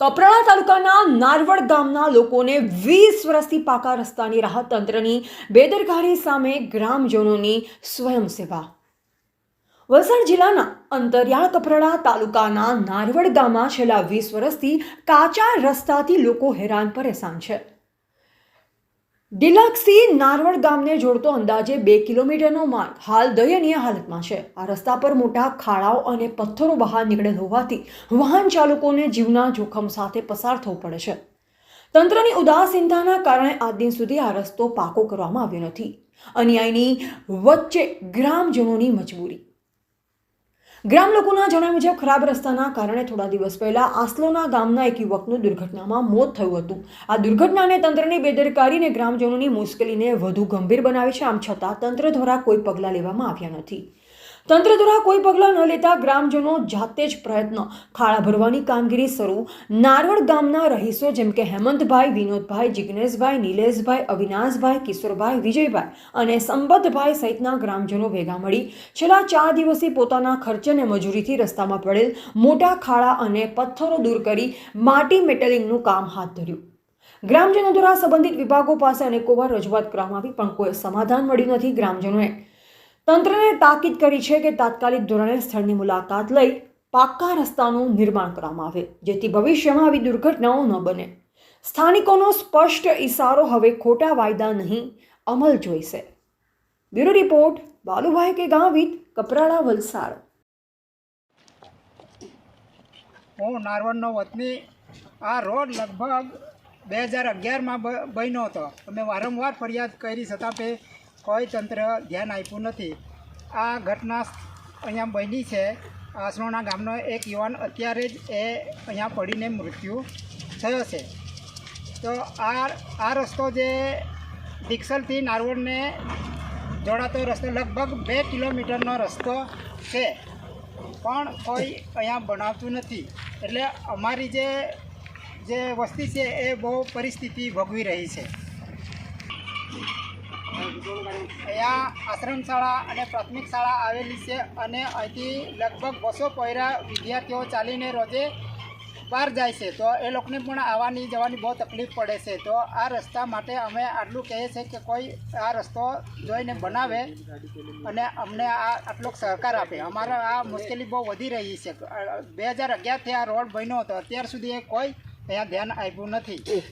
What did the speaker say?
કપરાળા તાલુકાના નારવડ ગામના લોકોને વીસ વર્ષથી પાકા રસ્તાની રાહત તંત્રની બેદરકારી સામે ગ્રામજનોની સ્વયંસેવા. વલસાડ જિલ્લાના અંતરિયાળ કપરાડા તાલુકાના નારવડ ગામમાં છેલ્લા વીસ વર્ષથી કાચા રસ્તાથી લોકો હેરાન પરેશાન છે. ડિલક્સથી નારવડ ગામને જોડતો અંદાજે બે કિલોમીટરનો માર્ગ હાલ દયનીય હાલતમાં છે. આ રસ્તા પર મોટા ખાડાઓ અને પથ્થરો બહાર નીકળેલ હોવાથી વાહન ચાલકોને જીવના જોખમ સાથે પસાર થવું પડે છે. તંત્રની ઉદાસીનતાના કારણે આજ દિન સુધી આ રસ્તો પાકો કરવામાં આવ્યો નથી. અન્યાયની વચ્ચે ગ્રામજનોની મજબૂરી ગ્રામ લોકોના જણાવ્યા મુજબ, ખરાબ રસ્તાના કારણે થોડા દિવસ પહેલા આસલોના ગામના એક યુવકનું દુર્ઘટનામાં મોત થયું હતું. આ દુર્ઘટનાને તંત્રની બેદરકારીને ગ્રામજનોની મુશ્કેલીને વધુ ગંભીર બનાવે છે. આમ છતાં તંત્ર દ્વારા કોઈ પગલાં લેવામાં આવ્યા નથી. તંત્ર દ્વારા કોઈ પગલાં ન લેતા ગ્રામજનો જાતે જ પ્રયત્ન. ખાડા ભરવાની કામગીરી શરૂ. નારવડ ગામના રહીશો જેમ કે હેમંતભાઈ, વિનોદભાઈ, જિગ્નેશભાઈ, નિલેશભાઈ, અવિનાશભાઈ, કિશોરભાઈ, વિજયભાઈ અને સંબદ્ધભાઈ સહિતના ગ્રામજનો ભેગા મળી છેલ્લા ચાર દિવસથી પોતાના ખર્ચને મજૂરીથી રસ્તામાં પડેલ મોટા ખાડા અને પથ્થરો દૂર કરી માટી મેટલિંગનું કામ હાથ ધર્યું. ગ્રામજનો દ્વારા સંબંધિત વિભાગો પાસે અનેકોવાર રજૂઆત કરવામાં આવી પણ કોઈ સમાધાન મળ્યું નથી ગ્રામજનોએ. તંત્રને તાકીદ કરી છે કે તાત્કાલિક ધોરણે સ્થળની મુલાકાત લઈ પાક્કા રસ્તાનું નિર્માણ કરવામાં આવે, જેથી ભવિષ્યમાં આવી દુર્ઘટનાઓ ન બને. સ્થાનિકોનો સ્પષ્ટ ઇશારો હવે ખોટા વાયદા નહીં, અમલ જોઈશે. બ્યુરો રિપોર્ટ, બાલુભાઈ કે ગાંવિત કપરાડા વલસાડ. હું નારવણનો વતની, આ રોડ લગભગ બે હજાર અગિયારમાં બન્યો હતો. અમે વારંવાર ફરિયાદ કરી છતાં પે કોઈ તંત્ર ધ્યાન આપ્યું નથી. આ ઘટના અહીંયા બની છે. આસરોણા ગામનો એક યુવાન અત્યારે જ એ અહીંયા પડીને મૃત્યુ થયો છે. તો આ આ રસ્તો જે દીક્ષલથી નારવણને જોડાતો રસ્તો લગભગ બે કિલોમીટરનો રસ્તો છે. પણ કોઈ અહીંયા બનાવતું નથી. એટલે અમારી જે જે વસ્તી છે એ બહુ પરિસ્થિતિ ભોગવી રહી છે. અહીંયા આશ્રમ શાળા અને પ્રાથમિક શાળા આવેલી છે અને અહીંથી લગભગ બસો પોયરા વિદ્યાર્થીઓ ચાલીને રોજે બહાર જાય છે. તો એ લોકોને પણ આવવાની જવાની બહુ તકલીફ પડે છે. તો આ રસ્તા માટે અમે આટલું કહીએ છીએ કે કોઈ આ રસ્તો જોઈને બનાવે અને અમને આ આટલો સહકાર આપે. અમારે આ મુશ્કેલી બહુ વધી રહી છે. બે હજાર અગિયારથી આ રોડ બન્યો હતો. અત્યાર સુધી એ કોઈ અહીંયા ધ્યાન આપ્યું નથી.